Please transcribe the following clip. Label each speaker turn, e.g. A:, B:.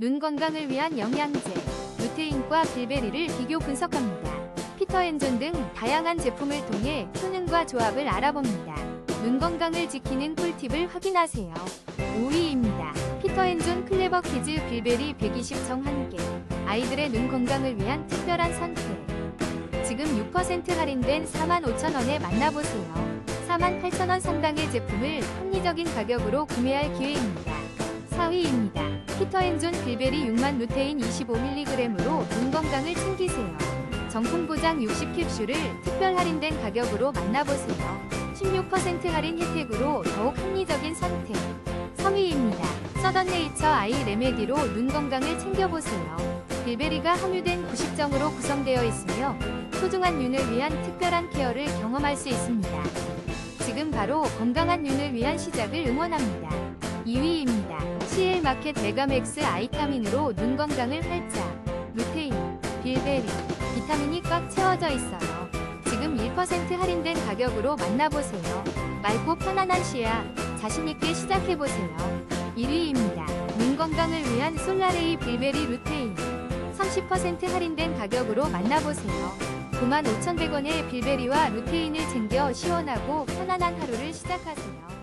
A: 눈 건강을 위한 영양제, 루테인과 빌베리를 비교 분석합니다. 피터 앤존 등 다양한 제품을 통해 효능과 조합을 알아봅니다. 눈 건강을 지키는 꿀팁을 확인하세요. 5위입니다. 피터 앤존 클레버 키즈 빌베리 120 정 1개. 아이들의 눈 건강을 위한 특별한 선택. 지금 6% 할인된 45,000원에 만나보세요. 48,000원 상당의 제품을 합리적인 가격으로 구매할 기회입니다. 4위입니다. 피터앤존 빌베리 6만 루테인 25mg으로 눈 건강을 챙기세요. 정품 보장 60캡슐을 특별 할인된 가격으로 만나보세요. 16% 할인 혜택으로 더욱 합리적인 선택. 3위입니다. 서던네이처 아이 레메디로 눈 건강을 챙겨보세요. 빌베리가 함유된 90정으로 구성되어 있으며 소중한 눈을 위한 특별한 케어를 경험할 수 있습니다. 지금 바로 건강한 눈을 위한 시작을 응원합니다. 2위입니다. CL마켓 메가맥스 아이타민으로 눈 건강을 활짝. 루테인, 빌베리, 비타민이 꽉 채워져 있어요. 지금 1% 할인된 가격으로 만나보세요. 맑고 편안한 시야, 자신있게 시작해보세요. 1위입니다. 눈 건강을 위한 솔라레이 빌베리 루테인. 30% 할인된 가격으로 만나보세요. 95,100원의 빌베리와 루테인을 챙겨 시원하고 편안한 하루를 시작하세요.